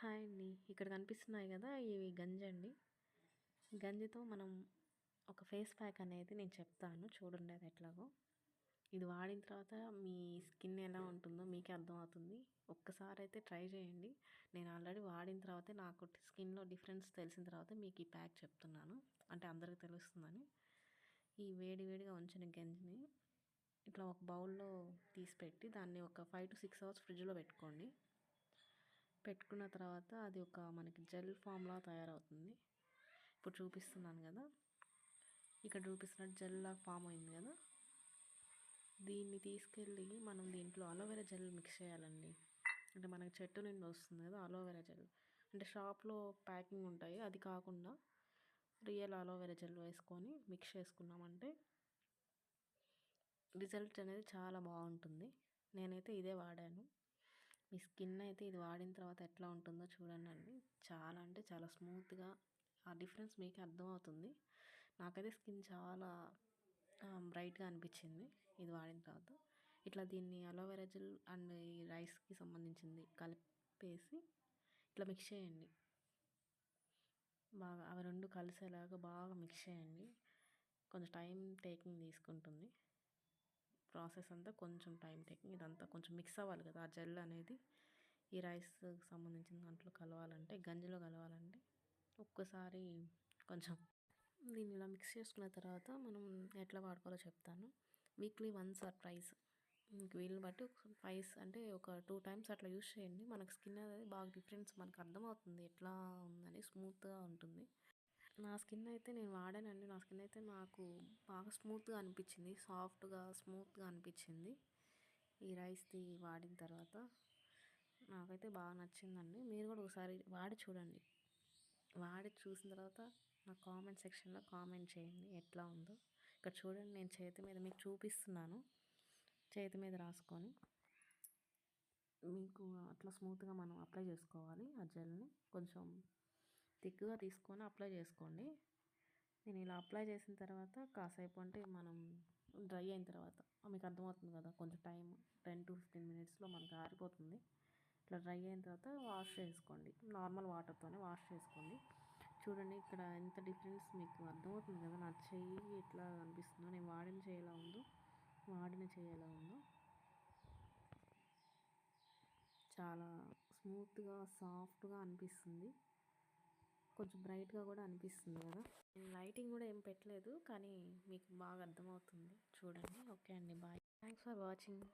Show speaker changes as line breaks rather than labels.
Hi అండి. ఇక్కడ కనిపిస్తున్నాయి కదా ఇవి గంజి అండి. గంజితో మనం ఒక ఫేస్ ప్యాక్ అనేది నేను చెప్తాను. చూడండి అది ఎట్లాగో. ఇది వాడిన తర్వాత మీ స్కిన్ ఎలా ఉంటుందో మీకే అర్థమవుతుంది. ఒక్కసారి అయితే ట్రై చేయండి. నేను ఆల్రెడీ వాడిన తర్వాత నాకు స్కిన్లో డిఫరెన్స్ తెలిసిన తర్వాత మీకు ఈ ప్యాక్ చెప్తున్నాను. అంటే అందరికీ తెలుస్తుందని. ఈ వేడి వేడిగా ఉంచిన గంజిని ఇట్లా ఒక బౌల్లో తీసి పెట్టి దాన్ని ఒక ఫైవ్ టు సిక్స్ అవర్స్ ఫ్రిడ్జ్లో పెట్టుకోండి. పెట్టుకున్న తర్వాత అది ఒక మనకి జెల్ ఫామ్లా తయారవుతుంది. ఇప్పుడు చూపిస్తున్నాను కదా. ఇక్కడ చూపిస్తున్నట్టు జెల్ ఫామ్ అయింది కదా. దీన్ని తీసుకెళ్ళి మనం దీంట్లో అలోవెరా జెల్ మిక్స్ చేయాలండి. అంటే మనకి చెట్టు నుండి వస్తుంది కదా అలోవెరా జెల్. అంటే షాప్లో ప్యాకింగ్ ఉంటాయి. అది కాకుండా రియల్ అలోవెరా జెల్ వేసుకొని మిక్స్ చేసుకున్నామంటే రిజల్ట్ అనేది చాలా బాగుంటుంది. నేనైతే ఇదే వాడాను. మీ స్కిన్ అయితే ఇది వాడిన తర్వాత ఎట్లా ఉంటుందో చూడండి అండి చాలా అంటే చాలా స్మూత్గా ఆ డిఫరెన్స్ మీకు అర్థమవుతుంది. నాకైతే స్కిన్ చాలా బ్రైట్గా అనిపించింది ఇది వాడిన తర్వాత. ఇట్లా దీన్ని అలోవెరా జెల్ అండ్ ఈ రైస్కి సంబంధించింది కలిపేసి ఇట్లా మిక్స్ చేయండి. బాగా అవి రెండు కలిసేలాగా బాగా మిక్స్ చేయండి. కొంచెం టైం టేకింగ్ తీసుకుంటుంది. ప్రాసెస్ అంతా కొంచెం టైం టేకింగ్ ఇదంతా కొంచెం మిక్స్ అవ్వాలి కదా ఆ జెల్ అనేది. ఈ రైస్కి సంబంధించిన దాంట్లో కలవాలంటే గంజిలో కలవాలంటే ఒక్కసారి కొంచెం దీన్ని ఇలా మిక్స్ చేసుకున్న తర్వాత మనం ఎట్లా వాడుకోవాలో చెప్తాను. వీక్లీ వన్స్ ఆర్ ప్రైస్ మీకు వీలుని బట్టి ప్రైస్ అంటే ఒక టూ టైమ్స్ అట్లా యూస్ చేయండి. మనకు స్కిన్ అనేది బాగా డిఫరెన్స్ మనకు అర్థమవుతుంది ఎట్లా ఉందని స్మూత్గా ఉంటుంది. నా స్కిన్ అయితే నేను వాడానండి. నా స్కిన్ అయితే నాకు బాగా స్మూత్గా అనిపించింది. సాఫ్ట్గా స్మూత్గా అనిపించింది. ఈ రైస్ది వాడిన తర్వాత నాకైతే బాగా నచ్చిందండి. మీరు కూడా ఒకసారి వాడి చూడండి. వాడి చూసిన తర్వాత నా కామెంట్ సెక్షన్లో కామెంట్ చేయండి ఎట్లా ఉందో. ఇక్కడ చూడండి నేను చేతి మీద మీకు చూపిస్తున్నాను. చేతి మీద రాసుకొని మీకు అట్లా స్మూత్గా మనం అప్లై చేసుకోవాలి ఆ జెల్ని. కొంచెం థిక్గా తీసుకొని అప్లై చేసుకోండి. నేను ఇలా అప్లై చేసిన తర్వాత కాసేపు అంటే మనం డ్రై అయిన తర్వాత మీకు అర్థమవుతుంది కదా కొంచెం టైం టెన్ టు ఫిఫ్టీన్ మినిట్స్లో మనకు ఆరిపోతుంది. ఇట్లా డ్రై అయిన తర్వాత వాష్ చేసుకోండి. నార్మల్ వాటర్తోనే వాష్ చేసుకోండి. చూడండి ఇక్కడ ఎంత డిఫరెన్స్ మీకు అర్థమవుతుంది కదా నా చెయ్యి ఎట్లా అనిపిస్తుందో నేను వాడిన చెయ్యి ఎలా ఉందో వాడిన చెయ్యి ఎలా ఉందో. చాలా స్మూత్గా సాఫ్ట్గా అనిపిస్తుంది. కొంచెం బ్రైట్గా కూడా అనిపిస్తుంది కదా? లైటింగ్ కూడా ఏం పెట్టలేదు కానీ మీకు బాగా అర్థమవుతుంది. చూడండి. ఓకే అండి. బాయ్. Thanks for watching.